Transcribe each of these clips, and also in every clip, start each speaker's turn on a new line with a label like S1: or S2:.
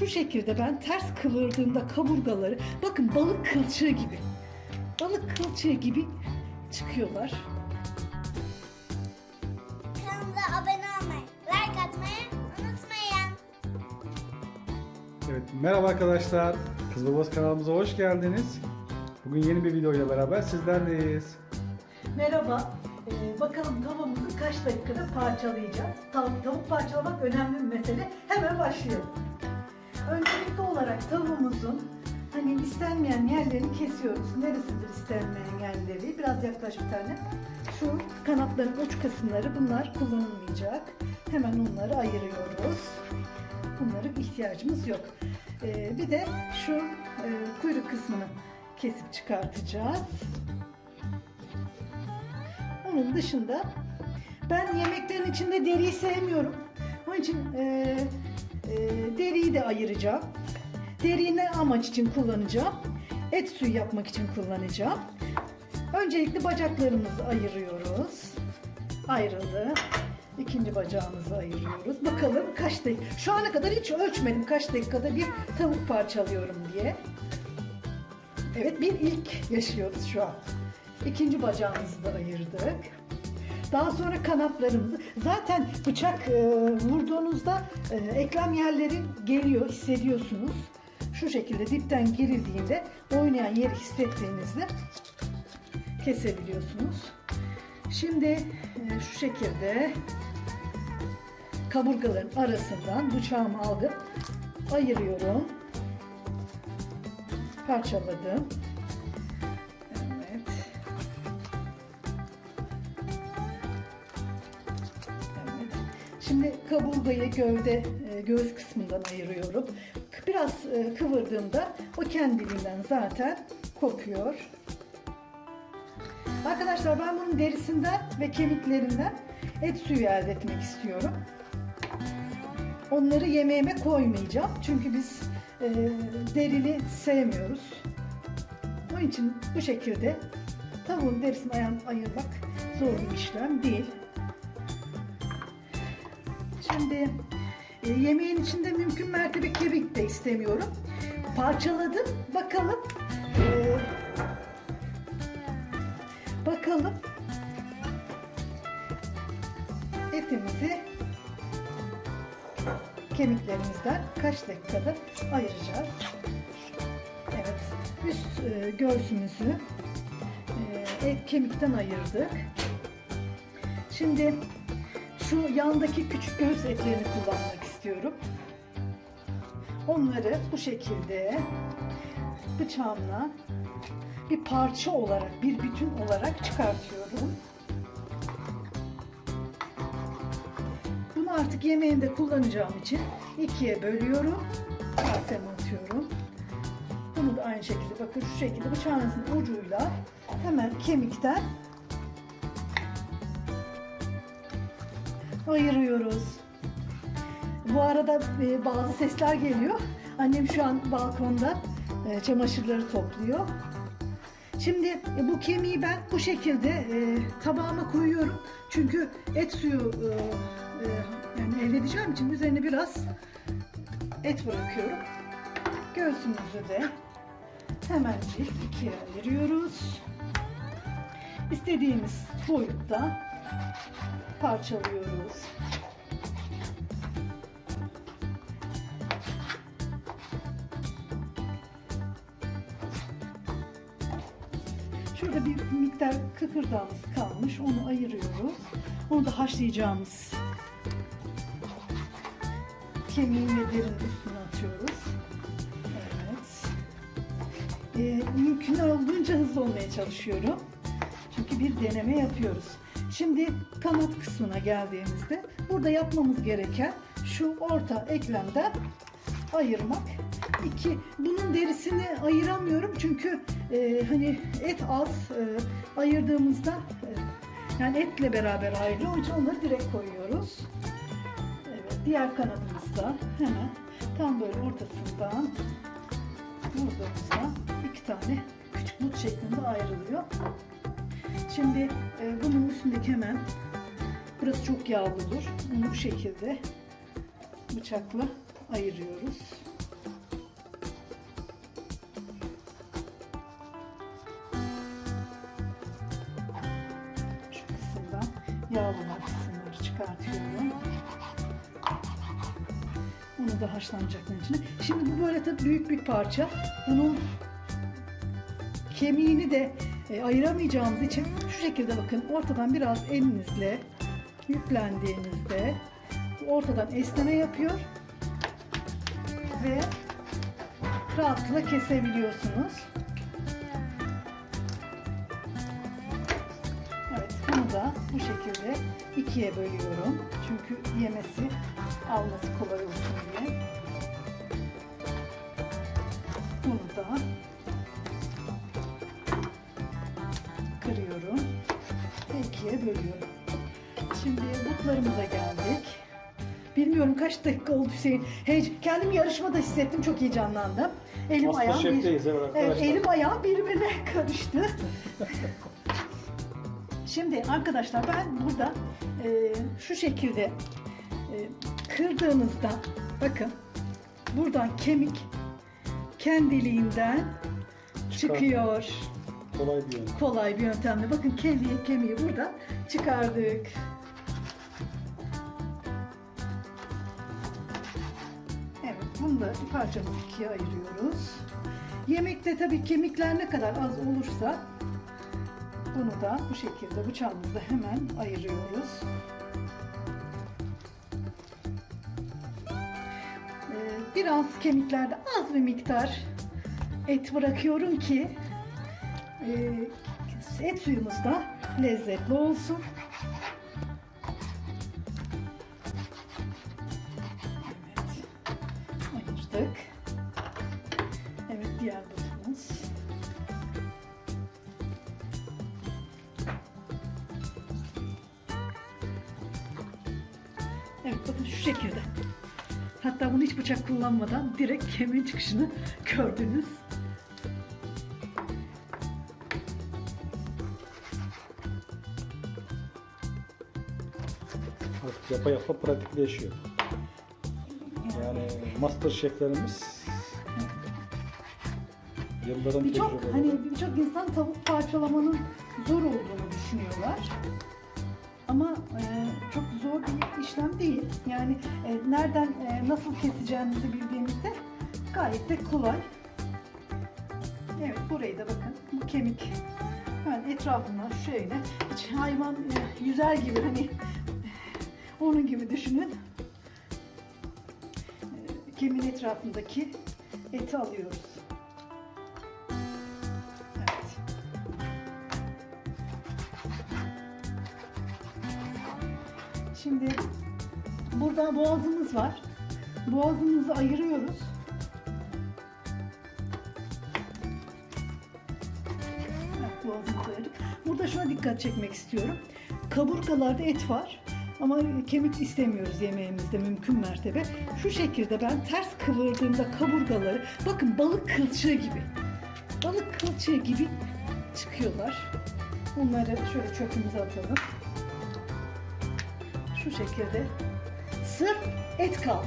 S1: Şu şekilde ben ters kıvırdığımda kaburgaları bakın balık kılçığı gibi. Balık kılçığı gibi çıkıyorlar.
S2: Kanalımıza abone olmayı, like atmayı unutmayın.
S3: Evet, merhaba arkadaşlar. Kız Babası kanalımıza hoş geldiniz. Bugün yeni bir video ile beraber sizlerleyiz.
S1: Merhaba. Ee, bakalım tavuğumuzu kaç dakikada parçalayacağız? Tav- tavuk parçalamak önemli bir mesele. Hemen başlayalım. Öncelikli olarak tavuğumuzun hani istenmeyen yerlerini kesiyoruz. Neresidir istenmeyen yerleri? Biraz yaklaş bir tane. Şu kanatların uç kısımları bunlar kullanılmayacak. Hemen onları ayırıyoruz. Bunlara ihtiyacımız yok. Ee, bir de şu e, kuyruk kısmını kesip çıkartacağız. Onun dışında ben yemeklerin içinde deriyi sevmiyorum. Onun için e, deriyi de ayıracağım. Deriyi ne amaç için kullanacağım? Et suyu yapmak için kullanacağım. Öncelikle bacaklarımızı ayırıyoruz. Ayrıldı. İkinci bacağımızı ayırıyoruz. Bakalım kaç dakika. Şu ana kadar hiç ölçmedim kaç dakikada bir tavuk parçalıyorum diye. Evet bir ilk yaşıyoruz şu an. İkinci bacağımızı da ayırdık. Daha sonra kanatlarımızı. Zaten bıçak e, vurduğunuzda e, eklem yerleri geliyor, hissediyorsunuz. Şu şekilde dipten girildiğinde oynayan yeri hissettiğinizde kesebiliyorsunuz. Şimdi e, şu şekilde kaburgaların arasından bıçağımı aldım. Ayırıyorum. Parçaladım. Kaburgayı gövde, e, göğüs kısmından ayırıyorum. Biraz e, kıvırdığımda o kendiliğinden zaten kopuyor. Arkadaşlar ben bunun derisinden ve kemiklerinden et suyu elde etmek istiyorum. Onları yemeğime koymayacağım. Çünkü biz e, derili sevmiyoruz. Onun için bu şekilde tavuğun derisini ayır- ayırmak zor bir işlem değil. Şimdi e, yemeğin içinde mümkün mertebe kemik de istemiyorum. Parçaladım. Bakalım. e, bakalım. Etimizi kemiklerimizden kaç dakikada ayıracağız. Evet, üst e, göğsümüzü e, et kemikten ayırdık. Şimdi şu yandaki küçük göğüs etlerini kullanmak istiyorum. Onları bu şekilde bıçağımla bir parça olarak, bir bütün olarak çıkartıyorum. Bunu artık yemeğinde kullanacağım için ikiye bölüyorum. Kaseme atıyorum. Bunu da aynı şekilde bakın şu şekilde bıçağınızın ucuyla hemen kemikten ayırıyoruz. Bu arada e, bazı sesler geliyor. Annem şu an balkonda e, çamaşırları topluyor. Şimdi e, bu kemiği ben bu şekilde tabağıma koyuyorum. Çünkü et suyu yani elde edeceğim için üzerine biraz et bırakıyorum. Göğsümüzü de hemencik ikiye ayırıyoruz. İstediğimiz boyutta parçalıyoruz. Şurada bir miktar kıkırdağımız kalmış. Onu ayırıyoruz. Onu da haşlayacağımız kemiğin ve derinin üstüne atıyoruz. Evet. Ee, mümkün olduğunca hızlı olmaya çalışıyorum. Çünkü bir deneme yapıyoruz. Şimdi kanat kısmına geldiğimizde burada yapmamız gereken şu orta eklemden ayırmak. İki, bunun derisini ayıramıyorum çünkü e, hani et az e, ayırdığımızda e, yani etle beraber ayrılıyor. Onun için onları direkt koyuyoruz. Evet, diğer kanadımız da hemen tam böyle ortasından vurduğumuzda iki tane küçük but şeklinde ayrılıyor. Şimdi e, bunun aldık hemen. Burası çok yağlıdır. Bunu bu şekilde bıçakla ayırıyoruz. Şu kısımdan yağlı olan kısımları çıkartıyorum. Onu da haşlanacakların içine. Şimdi bu böyle tabii büyük bir parça. Bunun kemiğini de e, ayıramayacağımız için şu şekilde bakın ortadan biraz elinizle yüklendiğinizde ortadan esneme yapıyor ve rahatlıkla kesebiliyorsunuz. Evet, bunu da bu şekilde ikiye bölüyorum. Çünkü yemesi, alması kolay olsun diye. Bunu da bölüyorum. Şimdi butlarımıza geldik. Bilmiyorum kaç dakika oldu Hüseyin. Hey, kendimi yarışmada hissettim. Çok heyecanlandım. Elim ayağım, bir,
S3: evet arkadaşlar.
S1: elim ayağım birbirine karıştı. Şimdi arkadaşlar ben burada e, şu şekilde e, kırdığınızda bakın buradan kemik kendiliğinden
S3: Çıkar.
S1: çıkıyor.
S3: Kolay bir yöntem.
S1: Kolay bir yöntemle. Bakın kemiği, kemiği burada çıkardık. Evet, bunu da parçamızı ikiye ayırıyoruz. Yemekte tabii kemikler ne kadar az olursa bunu da bu şekilde bıçağımızla hemen ayırıyoruz. Ee, Biraz kemiklerde az bir miktar et bırakıyorum ki e, et suyumuz da lezzetli olsun. Evet. Ayırdık. Evet diğer butumuz. Evet bakın şu şekilde. Hatta bunu hiç bıçak kullanmadan direkt kemiğin çıkışını gördünüz.
S3: Yapa yapa pratikleşiyor. Yani master şeflerimiz yılların
S1: Birçok
S3: tecrübeleri.
S1: hani birçok insan tavuk parçalamanın zor olduğunu düşünüyorlar. Ama e, çok zor bir işlem değil. Yani e, nereden e, nasıl keseceğinizi bildiğinizde gayet de kolay. Evet burayı da bakın bu kemik ben etrafından şöyle hiç hayvan e, yüzer gibi hani onun gibi düşünün. E, kemiğin etrafındaki eti alıyoruz. Evet. Şimdi burada boğazımız var. Boğazımızı ayırıyoruz. Evet, boğazımızı ayırdık. Burada şuna dikkat çekmek istiyorum. Kaburgalarda et var. Ama kemik istemiyoruz yemeğimizde mümkün mertebe. Şu şekilde ben ters kıvırdığımda kaburgaları bakın balık kılçığı gibi. Balık kılçığı gibi çıkıyorlar. Bunları şöyle çöpümüze atalım. Şu şekilde. Sırf et kaldı.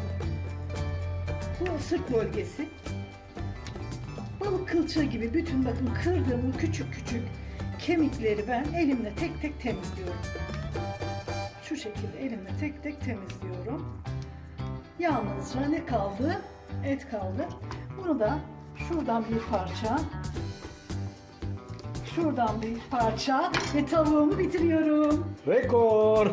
S1: Bu sırt bölgesi. Balık kılçığı gibi bütün bakın kırdığım küçük küçük kemikleri ben elimle tek tek temizliyorum. Şu şekilde elimle tek tek temizliyorum. Yalnızca ne kaldı? Et kaldı. Bunu da şuradan bir parça Şuradan bir parça ve tavuğumu bitiriyorum.
S3: Rekor!